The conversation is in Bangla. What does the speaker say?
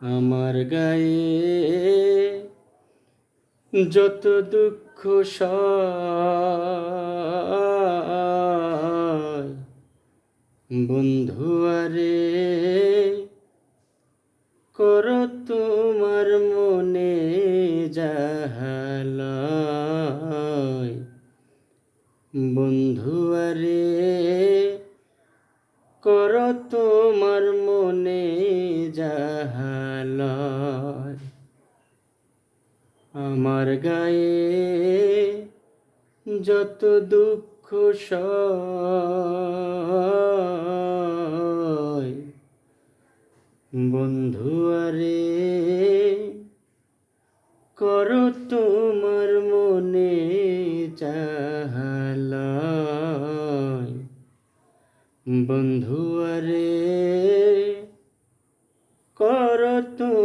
আমার গায়ে যত দুঃখ বন্ধু আরে কর তোমার মনে যাহালয় বন্ধু আরে কর তোমার মনে যাহালয় আমার গায়ে যত দুঃখ বন্ধু আরে কর তোমার মনে চাহালয় বন্ধু আরে কর তোমার